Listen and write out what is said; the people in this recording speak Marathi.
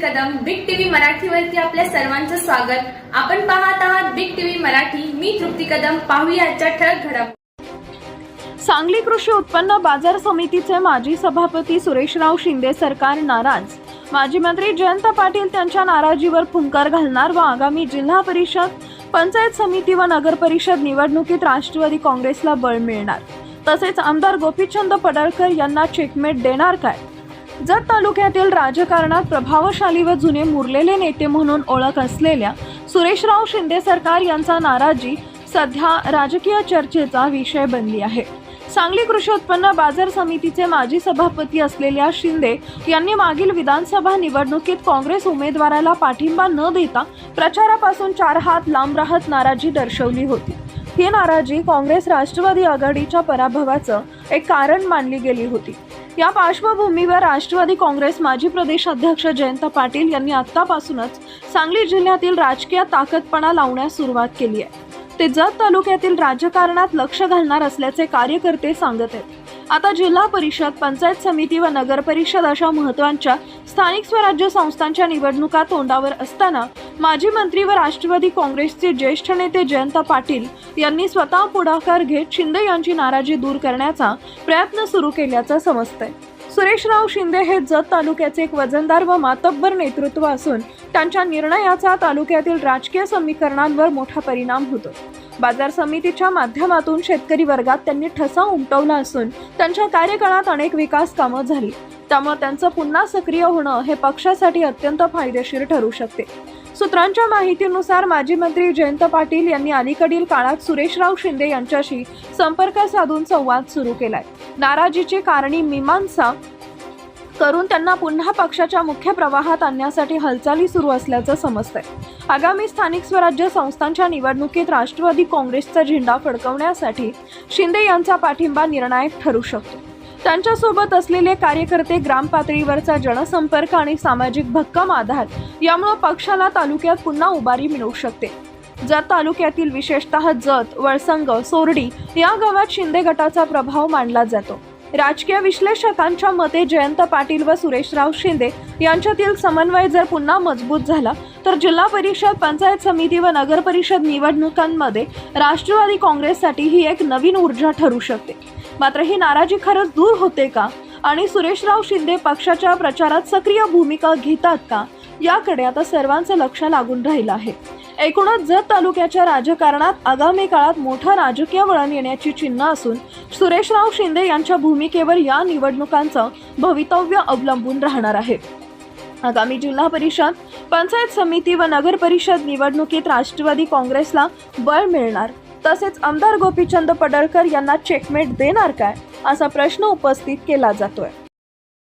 मराठीवरती आपल्या सर्वांचं स्वागत. आपण पाहत आहात बिग टीव्ही मराठी. मी तृप्ती कदम. पाहूया आजच्या ठळक घडामोडी. सांगली कृषी उत्पन्न बाजार समितीचे माजी सभापती सुरेशराव शिंदे सरकार नाराज. माजी मंत्री जयंत पाटील त्यांच्या नाराजीवर फुंकार घालणार व आगामी जिल्हा परिषद पंचायत समिती व नगर परिषद निवडणुकीत राष्ट्रवादी काँग्रेसला बळ मिळणार. तसेच आमदार गोपीचंद पडळकर यांना चेकमेट देणार काय? जत तालुक्यातील राजकारणात प्रभावशाली व जुने मुरलेले नेते म्हणून ओळख असलेल्या सुरेशराव शिंदे सरकार यांचा नाराजी सध्या राजकीय चर्चेचा विषय बनली आहे. सांगली कृषी उत्पन्न बाजार समितीचे माजी सभापती असलेल्या शिंदे यांनी मागील विधानसभा निवडणुकीत काँग्रेस उमेदवाराला पाठिंबा न देता प्रचारापासून चार हात लांब राहत नाराजी दर्शवली होती. ही नाराजी काँग्रेस राष्ट्रवादी आघाडीच्या पराभवाचं एक कारण मानली गेली होती. या पार्श्वभूमीवर राष्ट्रवादी काँग्रेस माजी प्रदेश अध्यक्ष जयंत पाटील यांनी आतापासूनच सांगली जिल्ह्यातील राजकीय ताकदपणा लावण्यास सुरुवात केली आहे. ते जत तालुक्यातील राजकारणात लक्ष घालणार असल्याचे कार्यकर्ते सांगत आहेत. आता जिल्हा परिषद पंचायत समिती व नगर परिषद अशा महत्त्वाच्या स्थानिक स्वराज्य संस्थांच्या निवडणुका तोंडावर असताना माजी मंत्री व राष्ट्रवादी काँग्रेसचे ज्येष्ठ नेते जयंत पाटील यांनी स्वतः पुढाकार घेत शिंदे यांची नाराजी दूर करण्याचा प्रयत्न सुरू केल्याचं समजतंय. सुरेशराव शिंदे हे जत तालुक्याचे एक वजनदार व मातब्बर नेतृत्व असून त्यांच्या निर्णयाचा तालुक्यातील राजकीय समीकरणांवर मोठा परिणाम होतो. बाजार समितीच्या माध्यमातून शेतकरी वर्गात त्यांनी ठसा उमटवला असून त्यांच्या कार्यकाळात अनेक विकास कामं झाली. त्यामुळे त्यांचं पुन्हा सक्रिय होणं हे पक्षासाठी अत्यंत फायदेशीर ठरू शकते. सूत्रांच्या माहितीनुसार माजी मंत्री जयंत पाटील यांनी अलीकडील काळात सुरेशराव शिंदे यांच्याशी संपर्क साधून संवाद सुरू केलाय. नाराजीची कारणी मीमांसा करून त्यांना पुन्हा पक्षाच्या मुख्य प्रवाहात आणण्यासाठी हालचाली सुरू असल्याचं समजतंय. आगामी स्थानिक स्वराज्य संस्थांच्या निवडणुकीत राष्ट्रवादी काँग्रेसचा झेंडा फडकवण्यासाठी शिंदे यांचा पाठिंबा निर्णायक ठरू शकतो. त्यांच्यासोबत असलेले कार्यकर्ते ग्रामपातळीवरचा जनसंपर्क आणि सामाजिक भक्कम आधार यामुळे पक्षाला तालुक्यात पुन्हा उभारी मिळू शकते. जत तालुक्यातील विशेषतः जत वळसंग सोरडी या गावात शिंदे गटाचा प्रभाव मानला जातो. राजकीय विश्लेषकांच्या मते जयंत पाटील व सुरेशराव शिंदे यांच्यातील समन्वय जर पुन्हा मजबूत झाला तर जिल्हा परिषद पंचायत समिती व नगर परिषद निवडणुकांमध्ये राष्ट्रवादी काँग्रेससाठी ही एक नवीन ऊर्जा ठरू शकते. मात्र ही नाराजी खरंच दूर होते का? आणि सुरेशराव शिंदे पक्षाच्या प्रचारात सक्रिय भूमिका घेतात का? याकडे आता सर्वांचं लक्ष लागून राहिलं आहे. एकूणच जत तालुक्याच्या राजकारणात आगामी काळात मोठं राजकीय वळण येण्याची चिन्ह असून सुरेशराव शिंदे यांच्या भूमिकेवर या निवडणुकांचं भवितव्य अवलंबून राहणार आहे. आगामी जिल्हा परिषद पंचायत समिती व नगर परिषद निवडणुकीत राष्ट्रवादी काँग्रेसला बळ मिळणार. तसेच आमदार गोपीचंद पडळकर यांना चेकमेट देणार काय असा प्रश्न उपस्थित केला जातोय.